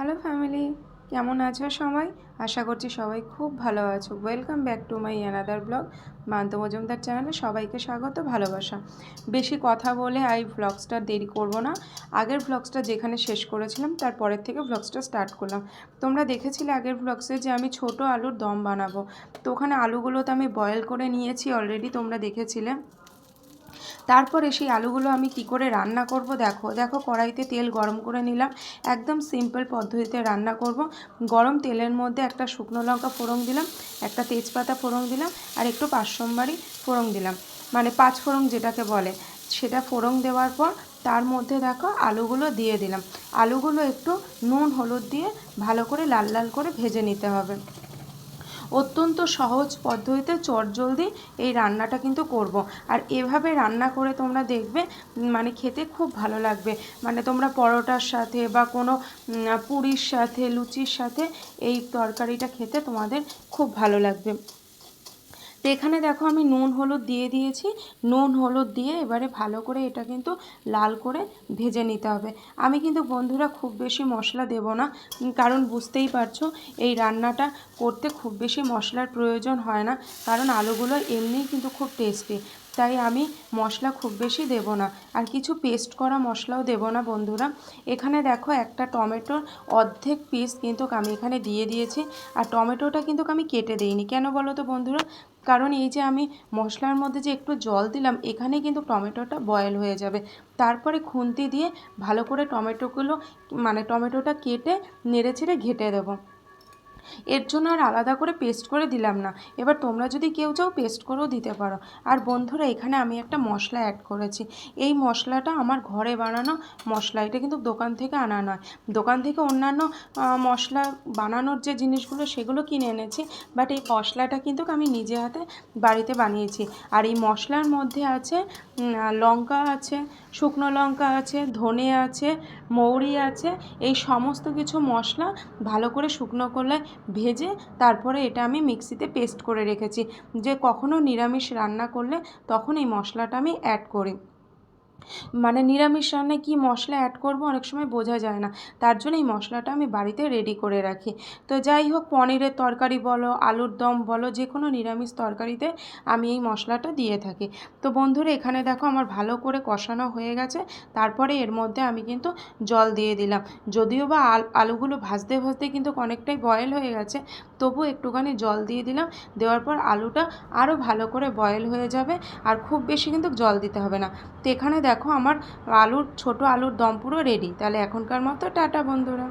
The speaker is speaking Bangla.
হ্যালো ফ্যামিলি, কেমন আছো সবাই? আশা করছি সবাই খুব ভালো আছো। Welcome back to my another blog Manto Majumdar চ্যানেলে সবাইকে স্বাগত, ভালোবাসা। বেশি কথা বলে এই ব্লগসটা দেরি করব না। আগের ব্লগসটা যেখানে শেষ করেছিলাম তারপরের থেকে ব্লগসটা স্টার্ট করলাম। তোমরা দেখেছিলে আগের ব্লগসে যে আমি ছোট আলুর দম বানাবো। তো ওখানে আলুগুলো তো আমি বয়েল করে নিয়েছি অলরেডি তোমরা দেখেছিলে। তারপরে সেই আলুগুলো আমি কি করে রান্না করব দেখো দেখো কড়াইতে তেল গরম করে নিলাম, একদম সিম্পল পদ্ধতিতে রান্না করব। গরম তেলের মধ্যে একটা শুকনো লঙ্কা ফোড়ন দিলাম, একটা তেজপাতা ফোড়ন দিলাম, আর একটু পাঁচসোমবারি ফোড়ন দিলাম। মানে পাঁচ ফোড়ন যেটাকে বলে, সেটা ফোড়ন দেওয়ার পর তার মধ্যে দেখো আলুগুলো দিয়ে দিলাম। আলুগুলো একটু নুন, হলুদ দিয়ে ভালো করে লাল লাল করে ভেজে নিতে হবে। অত্যন্ত সহজ পদ্ধতিতে চটজলদি এই রান্নাটা কিন্তু করব। আর এভাবে রান্না করে তোমরা দেখবে মানে খেতে খুব ভালো লাগবে মানে তোমরা পরোটার সাথে বা কোনো পুরীর সাথে, লুচির সাথে এই তরকারিটা খেতে তোমাদের খুব ভালো লাগবে এখানে দেখো আমি নুন, হলুদ দিয়ে দিয়েছি। নুন, হলুদ দিয়ে এবারে ভালো করে এটা কিন্তু লাল করে ভেজে নিতে হবে। আমি কিন্তু বন্ধুরা খুব বেশি মশলা দেব না, কারণ বুঝতেই পারছ এই রান্নাটা করতে খুব বেশি মশলার প্রয়োজন হয় না, কারণ আলুগুলো এমনিই কিন্তু খুব টেস্টি তাই আমি মশলা খুব বেশি দেব না। আর কিছু পেস্ট করা মশলাও দেব না বন্ধুরা। এখানে দেখো একটা টমেটোর অর্ধেক পিস কিন্তু আমি এখানে দিয়ে দিয়েছি। আর টমেটোটা কিন্তু আমি কেটে দিইনি। কেন বলো তো বন্ধুরা? কারণ এই যে আমি মশলার মধ্যে যে একটু জল দিলাম, এখানে কিন্তু টমেটোটা বয়েল হয়ে যাবে। তারপরে খুন্তি দিয়ে ভালো করে টমেটোগুলো মানে টমেটোটা কেটে, নেড়ে ছেড়ে ঘেটে দেবো। এর জন্য আর আলাদা করে পেস্ট করে দিলাম না। এবার তোমরা যদি কেউ চাও পেস্ট করেও দিতে পারো। আর বন্ধুরা, এখানে আমি একটা মশলা অ্যাড করেছি। এই মশলাটা আমার ঘরে বানানো মশলা, এটা কিন্তু দোকান থেকে আনা নয়। দোকান থেকে অন্যান্য মশলা বানানোর যে জিনিসগুলো, সেগুলো কিনে এনেছি। বাট এই মশলাটা কিন্তু আমি নিজে হাতে বাড়িতে বানিয়েছি। আর এই মশলার মধ্যে আছে লঙ্কা আছে, শুকনো লঙ্কা আছে, ধনে আছে, মৌরি আছে। এই সমস্ত কিছু মশলা ভালো করে শুকনো করলে ভেজে তারপরে এটা আমি মিক্সিতে পেস্ট করে রেখেছি। যে কখনও নিরামিষ রান্না করলে তখন এই মশলাটা আমি অ্যাড করি। মানে নিরামিষ রান্নায় কী মশলা অ্যাড করব অনেক সময় বোঝা যায় না। তার জন্য এই মশলাটা আমি বাড়িতে রেডি করে রাখি। তো যাই হোক, পনিরের তরকারি বলো, আলুর দম বলো যে কোনো নিরামিষ তরকারিতে আমি এই মশলাটা দিয়ে থাকি। তো বন্ধুরা, এখানে দেখো আমার ভালো করে কষানো হয়ে গেছে। তারপরে এর মধ্যে আমি কিন্তু জল দিয়ে দিলাম। যদিও বা আলুগুলো ভাজতে ভাজতে কিন্তু অনেকটাই বয়েল হয়ে গেছে তবু একটুখানি জল দিয়ে দিলাম। দেওয়ার পর আলুটা আরও ভালো করে বয়েল হয়ে যাবে, আর খুব বেশি কিন্তু জল দিতে হবে না। তো এখানে দেখো আমার আলুর ছোট আলুর দম পুরো রেডি তাহলে এখনকার মতো টাটা বন্ধুরা।